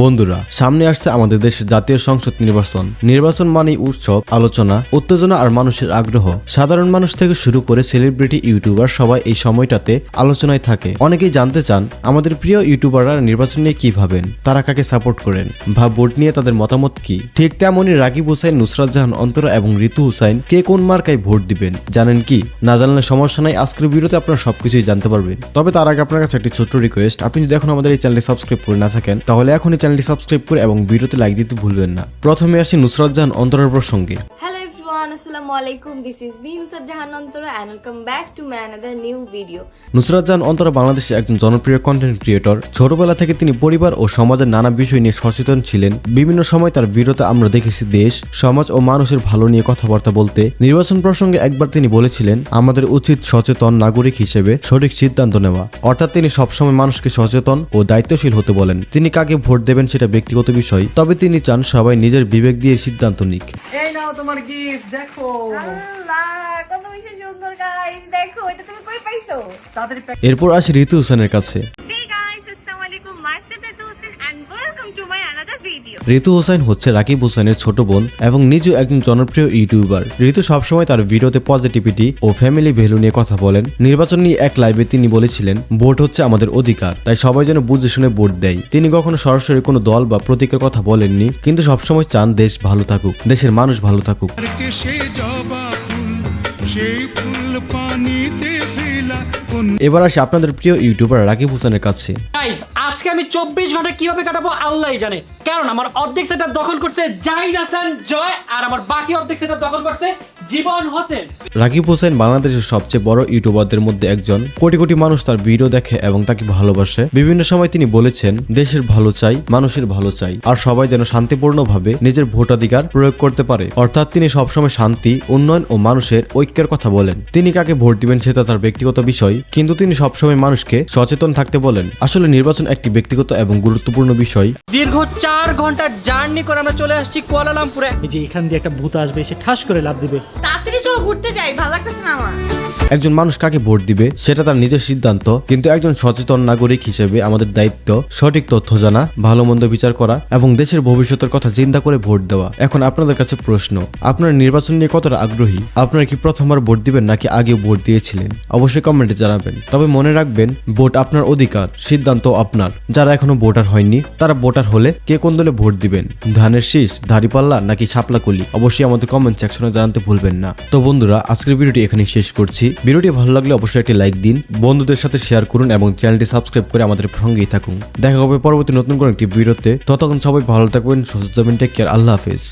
বন্ধুরা, সামনে আসছে আমাদের দেশের জাতীয় সংসদ নির্বাচন। নির্বাচন মানেই উৎসব, আলোচনা, উত্তেজনা আর মানুষের আগ্রহ। সাধারণ মানুষ থেকে শুরু করে সেলিব্রিটি, ইউটিউবার সবাই এই সময়টাতে আলোচনায় থাকে। অনেকেই জানতে চান, আমাদের প্রিয় ইউটিউবাররা নির্বাচন নিয়ে কি ভাবেন? তারা কাকে সাপোর্ট করেন? বা ভোট নিয়ে তাদের মতামত কি? ঠিক তেমনই রাকিব হুসাইন নুসরাত জাহান অন্তরা এবং ঋতু হুসাইন কে কোন মার্কায় ভোট দিবেন? জানেন কি? না জানলে সমস্যা নাই, আজকের ভিডিওতে আপনারা সবকিছুই জানতে পারবেন। তবে তার আগে আপনার কাছে একটি ছোট্ট রিকোয়েস্ট আপনি যদি এখন আমাদের এই চ্যানেলটি সাবস্ক্রাইব করে না থাকেন, তাহলে এখনই চ্যানেলটি সাবস্ক্রাইব করে এবং ভিডিওতে লাইক দিতে ভুলবেন না। প্রথমে আসি নুসরাত জাহান অন্তরের প্রসঙ্গে। নুসরাত জাহান অন্তরা বাংলাদেশের একজন জনপ্রিয় কন্টেন্ট ক্রিয়েটর ছোটবেলা থেকে তিনি পরিবার ও সমাজের নানা বিষয় নিয়ে সচেতন ছিলেন। বিভিন্ন সময় তার ভিডিওতে আমরা দেখেছি দেশ সমাজ ও মানুষের ভালো নিয়ে কথাবার্তা বলতে। নির্বাচন প্রসঙ্গে একবার তিনি বলেছিলেন আমাদের উচিত সচেতন নাগরিক হিসেবে সঠিক সিদ্ধান্ত নেওয়া। অর্থাৎ তিনি সবসময় মানুষকে সচেতন ও দায়িত্বশীল হতে বলেন। তিনি কাকে ভোট দেবেন সেটা ব্যক্তিগত বিষয় তবে তিনি চান সবাই নিজের বিবেক দিয়ে সিদ্ধান্ত নিক। এই নাও তোমার গিফট দেখো। আল্লাহ কত বেশি সুন্দর গাইস দেখো এটা তুমি কই পাইছো? তাড়াতাড়ি প্যাক এরপর আসি ঋতু হোসেনের কাছে। ঋতু হোসেন হচ্ছে রাকিব হোসেনের ছোট বোন এবং নিজেও একজন জনপ্রিয় ইউটিউবার। ঋতু সবসময় তার ভিডিওতে পজিটিভিটি ও ফ্যামিলি ভ্যালু নিয়ে কথা বলেন। নির্বাচন নিয়ে এক লাইভে তিনি বলেছিলেন ভোট হচ্ছে আমাদের অধিকার তাই সবাই যেন বুঝে শুনে ভোট দেয়। তিনি কখনো সরাসরি কোনো দল বা প্রতীকের কথা বলেননি কিন্তু সবসময় চান দেশ ভালো থাকুক দেশের মানুষ ভালো থাকুক। ফুল এবার আসি আপনাদের প্রিয় ইউটিউবার রাকিব হোসেনের কাছে। আজকে আমি চব্বিশ ঘণ্টা কীভাবে কাটাবো আল্লাহই জানে। কারণ আমার অর্ধেক সেটা দখল করছে জাহিদ হাসান, জয়, আর আমার বাকি অর্ধেক সেটা দখল করছে জীবন হোসেন। রাকিব হোসেন বাংলাদেশের সবচেয়ে বড় ইউটিউবারদের মধ্যে একজন। কোটি কোটি মানুষ তার ভিডিও দেখে এবং তাকে ভালোবাসে। বিভিন্ন সময় তিনি বলেছেন দেশের ভালো চাই মানুষের ভালো চাই। আর সবাই যেন শান্তিপূর্ণভাবে নিজের ভোটাধিকার প্রয়োগ করতে পারে। অর্থাৎ তিনি সবসময় শান্তি উন্নয়ন ও মানুষের ঐক্যের কথা বলেন। তিনি কাকে ভোট দিবেন সেটা তার ব্যক্তিগত বিষয় কিন্তু তিনি সবসময় মানুষকে সচেতন থাকতে বলেন। আসলে নির্বাচন একটি ব্যক্তিগত এবং গুরুত্বপূর্ণ বিষয়। দীর্ঘ চার ঘণ্টার জার্নি করে আমরা চলে আসছি কুয়ালালামপুরে। এই যে এখান দিয়ে একটা ভূত আসবে সে ঠাস করে লাভ দিবে। চলো ঘুরতে যাই, ভালো লাগতেছে না আমার। একজন মানুষ কাকে ভোট দিবে, সেটা তার নিজের সিদ্ধান্ত, কিন্তু একজন সচেতন নাগরিক হিসেবে আমাদের দায়িত্ব সঠিক তথ্য জানা, ভালো মন্দ বিচার করা এবং দেশের ভবিষ্যতের কথা চিন্তা করে ভোট দেওয়া। এখন আপনাদের কাছে প্রশ্ন, আপনার নির্বাচন নিয়ে কতটা আগ্রহী? আপনারা কি প্রথমবার ভোট দিবেন নাকি আগেও ভোট দিয়েছিলেন? অবশ্যই কমেন্টে জানাবেন। তবে মনে রাখবেন, ভোট আপনার অধিকার, সিদ্ধান্ত আপনার। যারা এখনও ভোটার হয়নি, তারা ভোটার হলে কে কোন দলে ভোট দিবেন? ধানের শীষ, ধাড়িপাল্লা নাকি শাপলাকুলি অবশ্যই আমাদের কমেন্ট সেকশনে জানাতে ভুলবেন না। তো বন্ধুরা, আজকের ভিডিওটি এখানে শেষ করছি। ভিডিওটি ভালো লাগলে অবশ্যই একটি লাইক দিন, বন্ধুদের সাথে শেয়ার করুন এবং চ্যানেলটি সাবস্ক্রাইব করে আমাদের সঙ্গেই থাকুন। দেখা হবে পরবর্তী নতুন কোনো একটি ভিডিওতে। ততক্ষণ সবাই ভালো থাকবেন, সুস্থ থাকবেন টেক কেয়ার আল্লাহ হাফেজ।